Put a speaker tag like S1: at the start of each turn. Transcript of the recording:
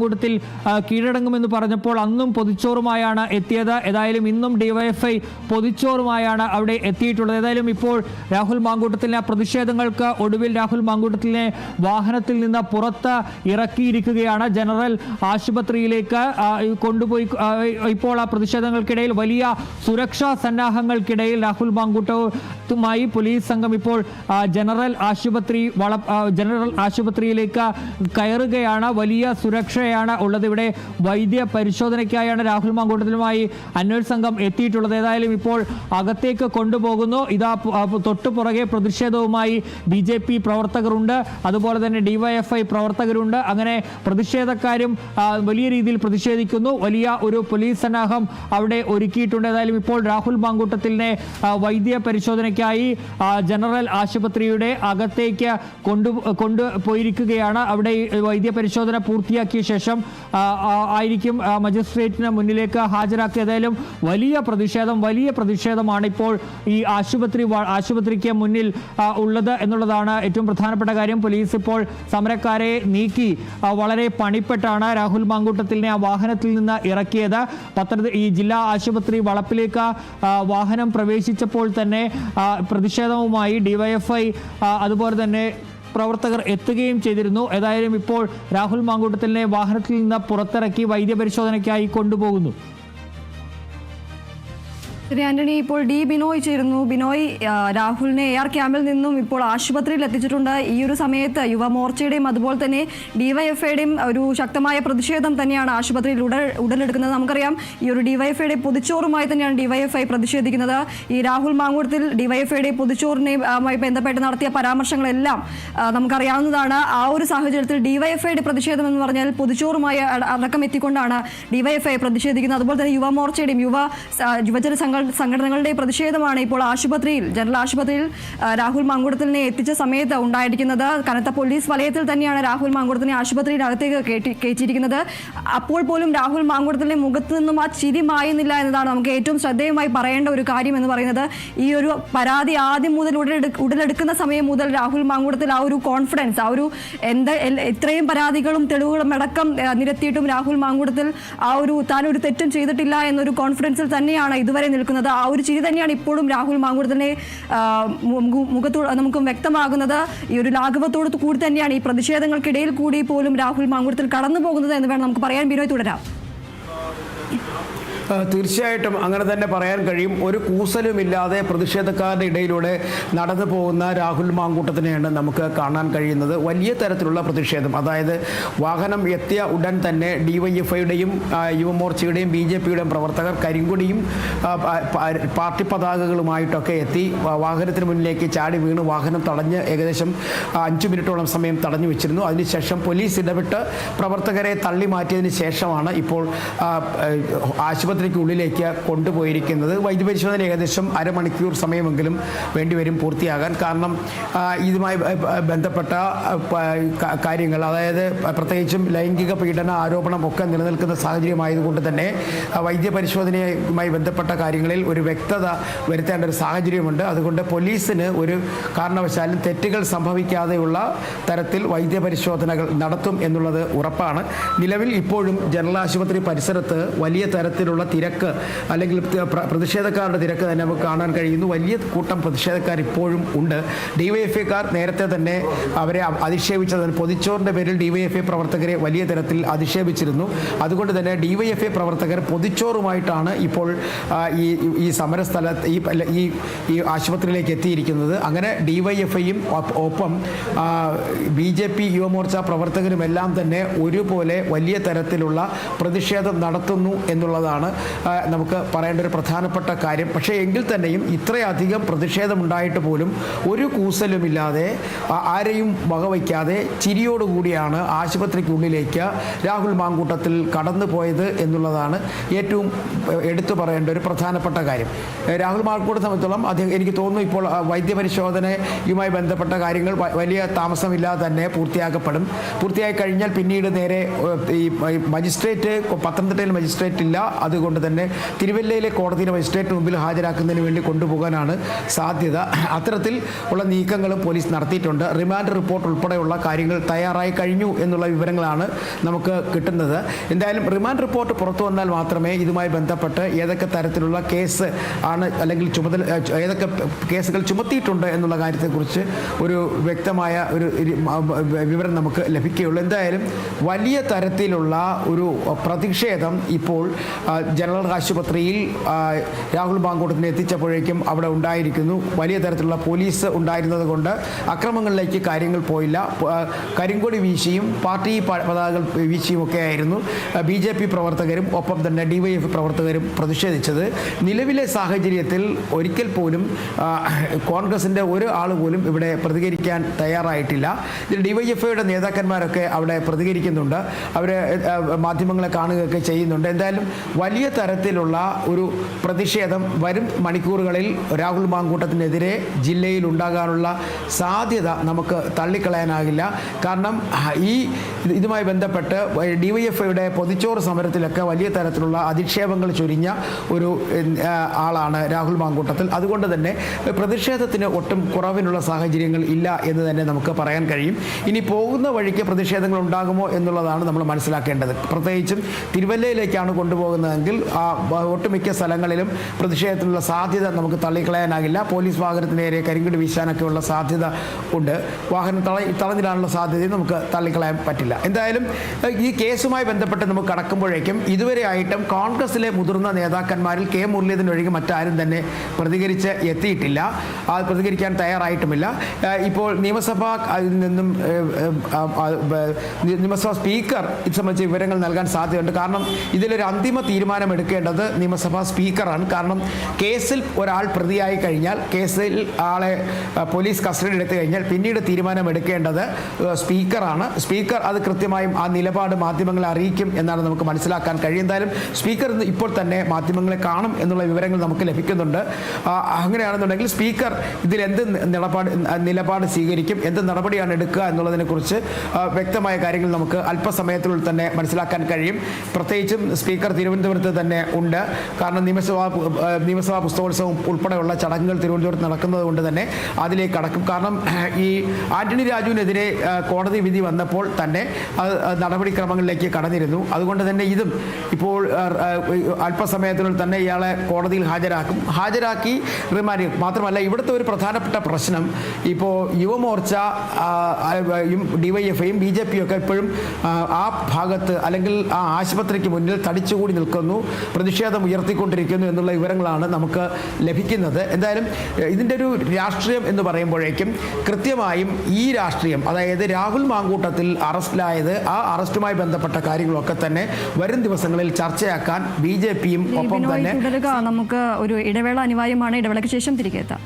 S1: കൂട്ടത്തിൽ കീഴടങ്ങുമെന്ന് പറഞ്ഞപ്പോൾ അന്നും പൊതിച്ചോറുമായാണ് എത്തിയത്. ഏതായാലും ഇന്നും ഡിവൈഎഫ്ഐ പൊതിച്ചോറുമായാണ് അവിടെ എത്തിയിട്ടുള്ളത്. ഏതായാലും ഇപ്പോൾ രാഹുൽ മാങ്കൂട്ടത്തിലെ പ്രതിഷേധങ്ങൾക്ക് ഒടുവിൽ രാഹുൽ മാങ്കൂട്ടത്തിലെ വാഹനത്തിൽ നിന്ന് പുറത്ത് ഇറക്കിയിരിക്കുകയാണ്. ജനറൽ ആശുപത്രിയിലേക്ക് കൊണ്ടുപോയി ഇപ്പോൾ ആ പ്രതിഷേധങ്ങൾക്കിടയിൽ വലിയ സുരക്ഷാ സന്നാഹങ്ങൾക്കിടയിൽ രാഹുൽ മാങ്കൂട്ടവുമായി പോലീസ് സംഘം ഇപ്പോൾ ജനറൽ ആശുപത്രി വള ജനറൽ ആശുപത്രിയിലേക്ക് കയറുകയാണ്. വലിയ സുരക്ഷയാണ് ഉള്ളത്. ഇവിടെ വൈദ്യ പരിശോധനയ്ക്കായാണ് രാഹുൽ മാങ്കൂട്ടത്തിലുമായി അന്വേഷണ സംഘം എത്തിയിട്ടുള്ളത്. ഏതായാലും ഇപ്പോൾ അകത്തേക്ക് കൊണ്ടുപോകുന്നു. ഇതാ തൊട്ടു പുറകെ പ്രതിഷേധവുമായി ബി ജെ പി പ്രവർത്തകരുണ്ട്. അതുപോലെ തന്നെ ഡിവൈഎഫ്ഐ പ്രവർത്തകരുണ്ട്. അങ്ങനെ പ്രതിഷേധക്കാരും വലിയ രീതിയിൽ പ്രതിഷേധിക്കുന്നു. വലിയ ഒരു പോലീസ് സന്നാഹം അവിടെ ഒരുക്കിയിട്ടുണ്ട്. ഏതായാലും ഇപ്പോൾ രാഹുൽ മാങ്കൂട്ടത്തിലിനെ വൈദ്യ പരിശോധനയ്ക്കായി ജനറൽ ആശുപത്രിയുടെ അകത്തേക്ക് കൊണ്ടു കൊണ്ടുപോയിരിക്കുകയാണ് അവിടെ വൈദ്യ പരിശോധന പൂർത്തിയാക്കിയ ശേഷം ആയിരിക്കും മജിസ്ട്രേറ്റിന് മുന്നിലേക്ക് ഹാജരാക്കിയതായാലും വലിയ പ്രതിഷേധം വലിയ പ്രതിഷേധമാണ് ഇപ്പോൾ ഈ ആശുപത്രി ആശുപത്രിക്ക് മുന്നിൽ ഉള്ളത് എന്നുള്ളതാണ് ഏറ്റവും പ്രധാനപ്പെട്ട കാര്യം. പോലീസ് ഇപ്പോൾ സമരക്കാരെ നീക്കി വളരെ പണിപ്പെട്ടാണ് രാഹുൽ മാങ്കൂട്ടത്തിലിനെ ആ വാഹനത്തിൽ നിന്ന് ഇറക്കിയത്. പത്തനംതിട്ട ഈ ജില്ലാ ആശുപത്രി വളപ്പിലേക്ക് വാഹനം പ്രവേശിച്ചപ്പോൾ തന്നെ പ്രതിഷേധവുമായി ഡിവൈഎഫ്ഐ അതുപോലെ തന്നെ പ്രവർത്തകർ എത്തുകയും ചെയ്തിരുന്നു. ഏതായാലും ഇപ്പോൾ രാഹുൽ മാങ്കൂട്ടത്തിലിനെ വാഹനത്തിൽ നിന്ന് പുറത്തിറക്കി വൈദ്യപരിശോധനയ്ക്കായി കൊണ്ടുപോകുന്നു.
S2: ശരി ആന്റണി ഇപ്പോൾ ഡി ബിനോയ് ചേരുന്നു. ബിനോയ് രാഹുലിനെ എ ആർ ക്യാമ്പിൽ നിന്നും ഇപ്പോൾ ആശുപത്രിയിൽ എത്തിച്ചിട്ടുണ്ട്. ഈ ഒരു സമയത്ത് യുവമോർച്ചയുടെയും അതുപോലെ തന്നെ ഡിവൈഎഫ്ഐയുടെയും ഒരു ശക്തമായ പ്രതിഷേധം തന്നെയാണ് ആശുപത്രിയിൽ ഉടൽ ഉടലെടുക്കുന്നത്. നമുക്കറിയാം ഈ ഒരു ഡിവൈഎഫ്ഐയുടെ പൊതിച്ചോറുമായി തന്നെയാണ് ഡിവൈഎഫ്ഐ പ്രതിഷേധിക്കുന്നത്. ഈ രാഹുൽ മാങ്കൂട്ടത്തിൽ ഡിവൈഎഫ്ഐയുടെ പൊതിച്ചോറിനെയുമായി ബന്ധപ്പെട്ട് നടത്തിയ പരാമർശങ്ങളെല്ലാം നമുക്കറിയാവുന്നതാണ്. ആ ഒരു സാഹചര്യത്തിൽ ഡിവൈഎഫ്ഐയുടെ പ്രതിഷേധം എന്ന് പറഞ്ഞാൽ പൊതിച്ചോറുമായി അട- അടക്കം എത്തിക്കൊണ്ടാണ് ഡിവൈഎഫ്ഐ പ്രതിഷേധിക്കുന്നത്. അതുപോലെ തന്നെ യുവമോർച്ചയുടെയും യുവ യുവജന സംഘ സംഘടനകളുടെ പ്രതിഷേധമാണ് ഇപ്പോൾ ആശുപത്രിയിൽ ജനറൽ ആശുപത്രിയിൽ രാഹുൽ മാങ്കുടത്തിനെ എത്തിച്ച സമയത്ത് ഉണ്ടായിരിക്കുന്നത്. കനത്ത പോലീസ് വലയത്തിൽ തന്നെയാണ് രാഹുൽ മാങ്കുടത്തിനെ ആശുപത്രിയിനകത്തേക്ക് കയറ്റി കയറ്റിയിരിക്കുന്നത്. അപ്പോൾ പോലും രാഹുൽ മാങ്കൂട്ടത്തിന്റെ മുഖത്ത് നിന്നും ആ ചിരി മായുന്നില്ല എന്നതാണ് നമുക്ക് ഏറ്റവും ശ്രദ്ധേയമായി പറയേണ്ട ഒരു കാര്യം എന്ന് പറയുന്നത്. ഈ ഒരു പരാതി ആദ്യം മുതൽ ഉടലെടു ഉടലെടുക്കുന്ന സമയം മുതൽ രാഹുൽ മാങ്കുടത്തിൽ ആ ഒരു കോൺഫിഡൻസ് ആ ഒരു എന്താ ഇത്രയും പരാതികളും തെളിവുകളും അടക്കം നിരത്തിയിട്ടും രാഹുൽ മാങ്കുടത്തിൽ ആ ഒരു താൻ ഒരു തെറ്റും ചെയ്തിട്ടില്ല എന്നൊരു കോൺഫിഡൻസിൽ തന്നെയാണ് ഇതുവരെ നിൽക്കുന്നത്. ആ ഒരു ചിരി തന്നെയാണ് ഇപ്പോഴും രാഹുൽ മാങ്കൂട്ടത്തിനെ മുഖത്തു നമുക്ക് വ്യക്തമാകുന്നത്. ഈ ഒരു ലാഘവത്തോട് കൂടി തന്നെയാണ് ഈ പ്രതിഷേധങ്ങൾക്കിടയിൽ കൂടി പോലും രാഹുൽ മാങ്കൂട്ടത്തിൽ കടന്നു പോകുന്നത് എന്ന് വേണം നമുക്ക് പറയാൻ. ബിനോയ് തുടരാം.
S3: തീർച്ചയായിട്ടും അങ്ങനെ തന്നെ പറയാൻ കഴിയും. ഒരു കൂസലുമില്ലാതെ പ്രതിഷേധക്കാരുടെ ഇടയിലൂടെ നടന്നു പോകുന്ന രാഹുൽ മാങ്കൂട്ടത്തിനെയാണ് നമുക്ക് കാണാൻ കഴിയുന്നത്. വലിയ തരത്തിലുള്ള പ്രതിഷേധം. അതായത് വാഹനം എത്തിയ ഉടൻ തന്നെ ഡിവൈഎഫ്ഐയുടെയും യുവമോർച്ചയുടെയും ബി ജെ പിയുടെയും പ്രവർത്തകർ കരിങ്കൊടിയും പാർട്ടി പതാകകളുമായിട്ടൊക്കെ എത്തി വാഹനത്തിന് മുന്നിലേക്ക് ചാടി വീണ് വാഹനം തടഞ്ഞ് ഏകദേശം അഞ്ചു മിനിറ്റോളം സമയം തടഞ്ഞു വെച്ചിരുന്നു. അതിനുശേഷം പോലീസ് ഇടപെട്ട് പ്രവർത്തകരെ തള്ളി മാറ്റിയതിന് ശേഷമാണ് ഇപ്പോൾ ആ, ഏഹ്, ആശുപത്രിക്കുള്ളിലേക്ക് കൊണ്ടുപോയിരിക്കുന്നത്. വൈദ്യപരിശോധന ഏകദേശം അരമണിക്കൂർ സമയമെങ്കിലും വേണ്ടിവരും പൂർത്തിയാകാൻ. കാരണം ഇതുമായി ബന്ധപ്പെട്ട കാര്യങ്ങൾ അതായത് പ്രത്യേകിച്ചും ലൈംഗിക പീഡന ആരോപണം ഒക്കെ നിലനിൽക്കുന്ന സാഹചര്യമായതുകൊണ്ട് തന്നെ വൈദ്യപരിശോധനയുമായി ബന്ധപ്പെട്ട കാര്യങ്ങളിൽ ഒരു വ്യക്തത വരുത്തേണ്ട ഒരു സാഹചര്യമുണ്ട്. അതുകൊണ്ട് പോലീസിന് ഒരു കാരണവശാലും തെറ്റുകൾ സംഭവിക്കാതെയുള്ള തരത്തിൽ വൈദ്യപരിശോധനകൾ നടത്തും എന്നുള്ളത് ഉറപ്പാണ്. നിലവിൽ ഇപ്പോഴും ജനറൽ ആശുപത്രി പരിസരത്ത് വലിയ തരത്തിലുള്ള തിരക്ക് അല്ലെങ്കിൽ പ്രതിഷേധക്കാരുടെ തിരക്ക് തന്നെ നമുക്ക് കാണാൻ കഴിയുന്നു. വലിയ കൂട്ടം പ്രതിഷേധക്കാർ ഇപ്പോഴും ഉണ്ട്. ഡിവൈഎഫ്ഐക്കാർ നേരത്തെ തന്നെ അവരെ അധിക്ഷേപിച്ചത് പൊതിച്ചോറിന്റെ പേരിൽ ഡിവൈഎഫ്ഐ പ്രവർത്തകരെ വലിയ തരത്തിൽ അധിക്ഷേപിച്ചിരുന്നു. അതുകൊണ്ട് തന്നെ ഡിവൈഎഫ്ഐ പ്രവർത്തകർ പൊതിച്ചോറുമായിട്ടാണ് ഇപ്പോൾ ഈ ഈ സമരസ്ഥലത്ത് ഈ ഈ ഈ ആശുപത്രിയിലേക്ക് എത്തിയിരിക്കുന്നത്. അങ്ങനെ ഡിവൈഎഫ്ഐയും ഒപ്പം ബി ജെ പി യുവമോർച്ച പ്രവർത്തകരുമെല്ലാം തന്നെ ഒരുപോലെ വലിയ തരത്തിലുള്ള പ്രതിഷേധം നടത്തുന്നു എന്നുള്ളതാണ് നമുക്ക് പറയേണ്ട ഒരു പ്രധാനപ്പെട്ട കാര്യം. പക്ഷേ എങ്കിൽ തന്നെയും ഇത്രയധികം പ്രതിഷേധമുണ്ടായിട്ട് പോലും ഒരു കൂസലുമില്ലാതെ ആരെയും വകവയ്ക്കാതെ ചിരിയോടുകൂടിയാണ് ആശുപത്രിക്കുള്ളിലേക്ക് രാഹുൽ മാങ്കൂട്ടത്തിൽ കടന്നു പോയത് എന്നുള്ളതാണ് ഏറ്റവും എടുത്തു പറയേണ്ട ഒരു പ്രധാനപ്പെട്ട കാര്യം. രാഹുൽ മാങ്കൂട്ടത്തെ സംബന്ധിച്ചോളം അദ്ദേഹം എനിക്ക് തോന്നുന്നു ഇപ്പോൾ വൈദ്യപരിശോധനയുമായി ബന്ധപ്പെട്ട കാര്യങ്ങൾ വലിയ താമസമില്ലാതെ തന്നെ പൂർത്തിയാക്കപ്പെടും. പൂർത്തിയായി കഴിഞ്ഞാൽ പിന്നീട് നേരെ ഈ മജിസ്ട്രേറ്റ് പത്തനംതിട്ടയിൽ മജിസ്ട്രേറ്റ് ഇല്ല. അത് ആയതുകൊണ്ട് തന്നെ തിരുവല്ലയിലെ കോടതിയിലെ മജിസ്ട്രേറ്റിന് മുമ്പിൽ ഹാജരാക്കുന്നതിന് വേണ്ടി കൊണ്ടുപോകാനാണ് സാധ്യത. അത്തരത്തിൽ ഉള്ള നീക്കങ്ങൾ പോലീസ് നടത്തിയിട്ടുണ്ട്. റിമാൻഡ് റിപ്പോർട്ട് ഉൾപ്പെടെയുള്ള കാര്യങ്ങൾ തയ്യാറായി കഴിഞ്ഞു എന്നുള്ള വിവരങ്ങളാണ് നമുക്ക് കിട്ടുന്നത്. എന്തായാലും റിമാൻഡ് റിപ്പോർട്ട് പുറത്തു വന്നാൽ മാത്രമേ ഇതുമായി ബന്ധപ്പെട്ട് ഏതൊക്കെ തരത്തിലുള്ള കേസ് ആണ് അല്ലെങ്കിൽ ചുമതല ഏതൊക്കെ കേസുകൾ ചുമത്തിയിട്ടുണ്ട് എന്നുള്ള കാര്യത്തെക്കുറിച്ച് ഒരു വ്യക്തമായ ഒരു വിവരം നമുക്ക് ലഭിക്കുകയുള്ളൂ. എന്തായാലും വലിയ തരത്തിലുള്ള ഒരു പ്രതിഷേധം ഇപ്പോൾ ജനറൽ ആശുപത്രിയിൽ രാഹുൽ ബാങ്കോട്ടിനെ എത്തിച്ചപ്പോഴേക്കും അവിടെ ഉണ്ടായിരിക്കുന്നു. വലിയ തരത്തിലുള്ള പോലീസ് ഉണ്ടായിരുന്നത് കൊണ്ട് അക്രമങ്ങളിലേക്ക് കാര്യങ്ങൾ പോയില്ല. കരിങ്കൊടി വീശിയും പാർട്ടി പതാകകൾ വീശിയും ഒക്കെ ആയിരുന്നു ബി ജെ പി പ്രവർത്തകരും ഒപ്പം തന്നെ ഡി വൈ എഫ് പ്രവർത്തകരും പ്രതിഷേധിച്ചത്. നിലവിലെ സാഹചര്യത്തിൽ ഒരിക്കൽ പോലും കോൺഗ്രസിന്റെ ഒരു ആൾ പോലും ഇവിടെ പ്രതികരിക്കാൻ തയ്യാറായിട്ടില്ല. ഇതിൽ ഡി വൈ എഫ് ഐയുടെ നേതാക്കന്മാരൊക്കെ അവിടെ പ്രതികരിക്കുന്നുണ്ട്. അവർ മാധ്യമങ്ങളെ കാണുകയൊക്കെ ചെയ്യുന്നുണ്ട്. എന്തായാലും വലിയ തരത്തിലുള്ള ഒരു പ്രതിഷേധം വരും മണിക്കൂറുകളിൽ രാഹുൽ മാങ്കൂട്ടത്തിനെതിരെ ജില്ലയിൽ ഉണ്ടാകാനുള്ള സാധ്യത നമുക്ക് തള്ളിക്കളയാനാകില്ല. കാരണം ഈ ഇതുമായി ബന്ധപ്പെട്ട് ഡിവൈഎഫ്ഐയുടെ പൊതിച്ചോറ് സമരത്തിലൊക്കെ വലിയ തരത്തിലുള്ള അധിക്ഷേപങ്ങൾ ചൊരിഞ്ഞ ഒരു ആളാണ് രാഹുൽ മാങ്കൂട്ടത്തിൽ. അതുകൊണ്ട് തന്നെ പ്രതിഷേധത്തിന് ഒട്ടും കുറവിനുള്ള സാഹചര്യങ്ങൾ ഇല്ല എന്ന് തന്നെ നമുക്ക് പറയാൻ കഴിയും. ഇനി പോകുന്ന വഴിക്ക് പ്രതിഷേധങ്ങൾ ഉണ്ടാകുമോ എന്നുള്ളതാണ് നമ്മൾ മനസ്സിലാക്കേണ്ടത്. പ്രത്യേകിച്ചും തിരുവല്ലയിലേക്കാണ് കൊണ്ടുപോകുന്നതെങ്കിൽ ബ- ഒട്ടുമിക്ക സ്ഥലങ്ങളിലും പ്രതിഷേധത്തിനുള്ള സാധ്യത നമുക്ക് തള്ളിക്കളയാനാകില്ല. പോലീസ് വാഹനത്തിന് നേരെ കരിങ്കട് വീശാനൊക്കെയുള്ള സാധ്യത ഉണ്ട്. വാഹനം തള തളഞ്ഞിടാനുള്ള സാധ്യതയും നമുക്ക് തള്ളിക്കളയാൻ പറ്റില്ല. എന്തായാലും ഈ കേസുമായി ബന്ധപ്പെട്ട് നമുക്ക് കടക്കുമ്പോഴേക്കും ഇതുവരെ ആയിട്ടും കോൺഗ്രസിലെ മുതിർന്ന നേതാക്കന്മാരിൽ കെ മുരളീധരൻ ഒഴികെ മറ്റാരും തന്നെ പ്രതികരിച്ച് എത്തിയിട്ടില്ല. ആ പ്രതികരിക്കാൻ തയ്യാറായിട്ടുമില്ല. ഇപ്പോൾ നിയമസഭാ അതിൽ നിന്നും നിയമസഭാ സ്പീക്കർ ഇത് സംബന്ധിച്ച് വിവരങ്ങൾ നൽകാൻ സാധ്യതയുണ്ട്. കാരണം ഇതിലൊരു അന്തിമ തീരുമാനം എടുക്കേണ്ടത് നിയമസഭാ സ്പീക്കറാണ്. കാരണം കേസിൽ ഒരാൾ പ്രതിയായി കഴിഞ്ഞാൽ കേസിൽ ആളെ പോലീസ് കസ്റ്റഡി എടുത്തു കഴിഞ്ഞാൽ പിന്നീട് തീരുമാനമെടുക്കേണ്ടത് സ്പീക്കറാണ്. സ്പീക്കർ അത് കൃത്യമായും ആ നിലപാട് മാധ്യമങ്ങളെ അറിയിക്കും എന്നാണ് നമുക്ക് മനസ്സിലാക്കാൻ കഴിയും. എന്തായാലും സ്പീക്കർ ഇപ്പോൾ തന്നെ മാധ്യമങ്ങളെ കാണും എന്നുള്ള വിവരങ്ങൾ നമുക്ക് ലഭിക്കുന്നുണ്ട്. അങ്ങനെയാണെന്നുണ്ടെങ്കിൽ സ്പീക്കർ ഇതിൽ എന്ത് നിലപാട് നിലപാട് സ്വീകരിക്കും എന്ത് നടപടിയാണ് എടുക്കുക എന്നുള്ളതിനെക്കുറിച്ച് കുറിച്ച് വ്യക്തമായ കാര്യങ്ങൾ നമുക്ക് അല്പസമയത്തിനുള്ളിൽ തന്നെ മനസ്സിലാക്കാൻ കഴിയും. പ്രത്യേകിച്ചും സ്പീക്കർ തിരുവനന്തപുരത്ത് തന്നെ ഉണ്ട്. കാരണം നിയമസഭാ നിയമസഭാ പുസ്തകോത്സവം ഉൾപ്പെടെയുള്ള ചടങ്ങുകൾ തിരുവനന്തപുരത്ത് നടക്കുന്നത് കൊണ്ട് തന്നെ അതിലേക്ക് കടക്കും. കാരണം ഈ ആന്റണി രാജുവിനെതിരെ കോടതി വിധി വന്നപ്പോൾ തന്നെ നടപടിക്രമങ്ങളിലേക്ക് കടന്നിരുന്നു. അതുകൊണ്ട് തന്നെ ഇതും ഇപ്പോൾ അല്പസമയത്തിനുള്ളിൽ തന്നെ ഇയാളെ കോടതിയിൽ ഹാജരാക്കും. ഹാജരാക്കി റിമാൻഡ്. മാത്രമല്ല ഇവിടുത്തെ ഒരു പ്രധാനപ്പെട്ട പ്രശ്നം ഇപ്പോൾ യുവമോർച്ച ഡിവൈഎഫ്ഐയും ബി ജെ പിയും ഒക്കെ ഇപ്പോഴും ആ ഭാഗത്ത് അല്ലെങ്കിൽ ആ ആശുപത്രിക്ക് മുന്നിൽ തടിച്ചുകൂടി നിൽക്കുന്നു. പ്രതിഷേധം ഉയർത്തിക്കൊണ്ടിരിക്കുന്നു എന്നുള്ള വിവരങ്ങളാണ് നമുക്ക് ലഭിക്കുന്നത്. എന്തായാലും ഇതിന്റെ ഒരു രാഷ്ട്രീയം എന്ന് പറയുമ്പോഴേക്കും കൃത്യമായും ഈ രാഷ്ട്രീയം അതായത് രാഹുൽ മാങ്കൂട്ടത്തിൽ അറസ്റ്റിലായത് ആ അറസ്റ്റുമായി ബന്ധപ്പെട്ട കാര്യങ്ങളൊക്കെ തന്നെ വരും ദിവസങ്ങളിൽ ചർച്ചയാക്കാൻ ബി ജെ പിയും ഒപ്പം തന്നെ
S2: നമുക്ക് ഒരു ഇടവേള അനിവാര്യമാണ്. ഇടവേളയ്ക്ക് ശേഷം തിരികെ എത്താം.